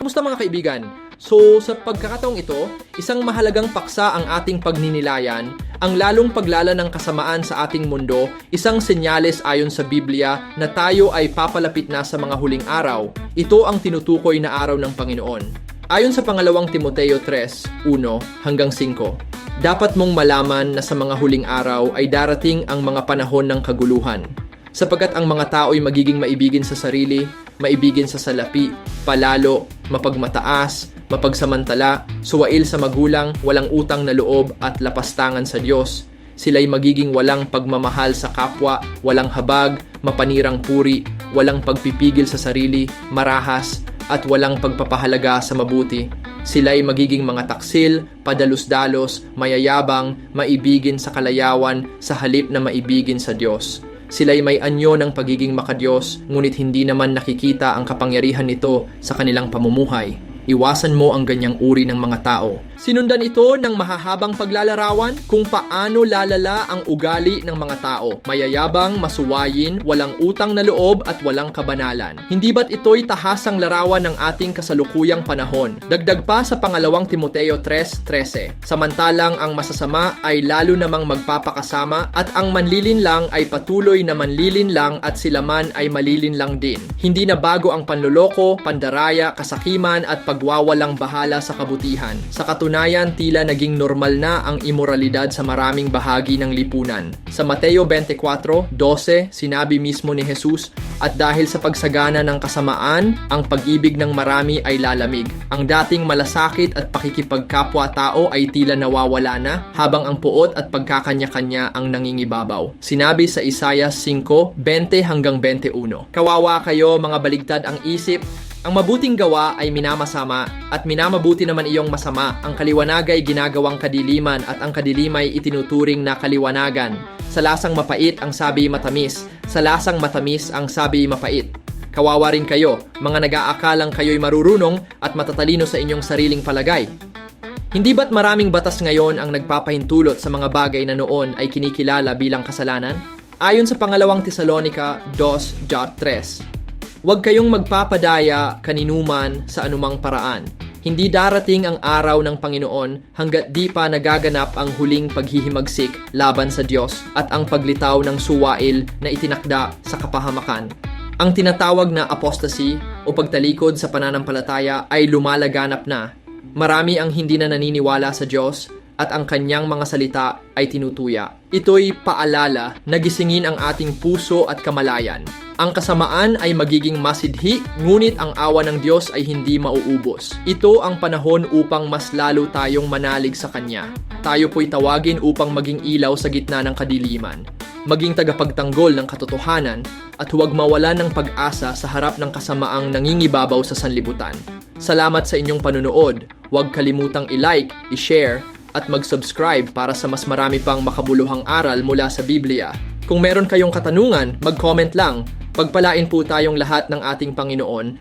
Kamusta mga kaibigan? So, sa pagkakataong ito, isang mahalagang paksa ang ating pagninilayan, ang lalong paglala ng kasamaan sa ating mundo, isang senyales ayon sa Biblia na tayo ay papalapit na sa mga huling araw. Ito ang tinutukoy na araw ng Panginoon. Ayon sa pangalawang Timoteo 3, 1 hanggang 5, dapat mong malaman na sa mga huling araw ay darating ang mga panahon ng kaguluhan. Sapagkat ang mga tao ay magiging maibigin sa sarili, maibigin sa salapi, palalo, mapagmataas, mapagsamantala, suwail sa magulang, walang utang na loob at lapastangan sa Diyos. Sila'y magiging walang pagmamahal sa kapwa, walang habag, mapanirang puri, walang pagpipigil sa sarili, marahas, at walang pagpapahalaga sa mabuti. Sila'y magiging mga taksil, padalus-dalos, mayayabang, maibigin sa kalayawan sa halip na maibigin sa Diyos. Sila'y may anyo ng pagiging makadiyos, ngunit hindi naman nakikita ang kapangyarihan nito sa kanilang pamumuhay. Iwasan mo ang ganyang uri ng mga tao. Sinundan ito ng mahahabang paglalarawan kung paano lalala ang ugali ng mga tao. Mayayabang, masuwayin, walang utang na loob at walang kabanalan. Hindi ba't ito'y tahasang larawan ng ating kasalukuyang panahon? Dagdag pa sa pangalawang Timoteo 3.13. Samantalang ang masasama ay lalo namang magpapakasama at ang manlilin lang ay patuloy na manlilin lang at sila man ay malilin lang din. Hindi na bago ang panloloko, pandaraya, kasakiman at pagwawalang bahala sa kabutihan. Sa katunayan, tila naging normal na ang imoralidad sa maraming bahagi ng lipunan. Sa Mateo 24:12, sinabi mismo ni Jesus, at dahil sa pagsagana ng kasamaan, ang pag-ibig ng marami ay lalamig. Ang dating malasakit at pakikipagkapwa-tao ay tila nawawala na, habang ang puot at pagkakanya-kanya ang nangingibabaw. Sinabi sa Isaiah 5:20 hanggang 21. Kawawa kayo mga baligtad ang isip, ang mabuting gawa ay minamasama at minamabuti naman iyong masama. Ang kaliwanagay ginagawang kadiliman at ang kadilimay itinuturing na kaliwanagan. Sa lasang mapait ang sabi matamis, sa lasang matamis ang sabi mapait. Kawawa rin kayo, mga nag-aakalang kayo'y marurunong at matatalino sa inyong sariling palagay. Hindi ba't maraming batas ngayon ang nagpapahintulot sa mga bagay na noon ay kinikilala bilang kasalanan? Ayon sa pangalawang Tesalonica 2.3, Huwag kayong magpapadaya kaninuman sa anumang paraan. Hindi darating ang araw ng Panginoon hanggat di pa nagaganap ang huling paghihimagsik laban sa Diyos at ang paglitaw ng suwail na itinakda sa kapahamakan. Ang tinatawag na apostasy o pagtalikod sa pananampalataya ay lumalaganap na. Marami ang hindi na naniniwala sa Diyos at ang kanyang mga salita ay tinutuya. Ito'y paalala na gisingin ang ating puso at kamalayan. Ang kasamaan ay magiging masidhi, ngunit ang awa ng Diyos ay hindi mauubos. Ito ang panahon upang mas lalo tayong manalig sa Kanya. Tayo po'y tawagin upang maging ilaw sa gitna ng kadiliman. Maging tagapagtanggol ng katotohanan at huwag mawalan ng pag-asa sa harap ng kasamaang nangingibabaw sa sanlibutan. Salamat sa inyong panunood. Huwag kalimutang i-like, i-share, at mag-subscribe para sa mas marami pang makabuluhang aral mula sa Biblia. Kung meron kayong katanungan, mag-comment lang. Pagpalain po tayong lahat ng ating Panginoon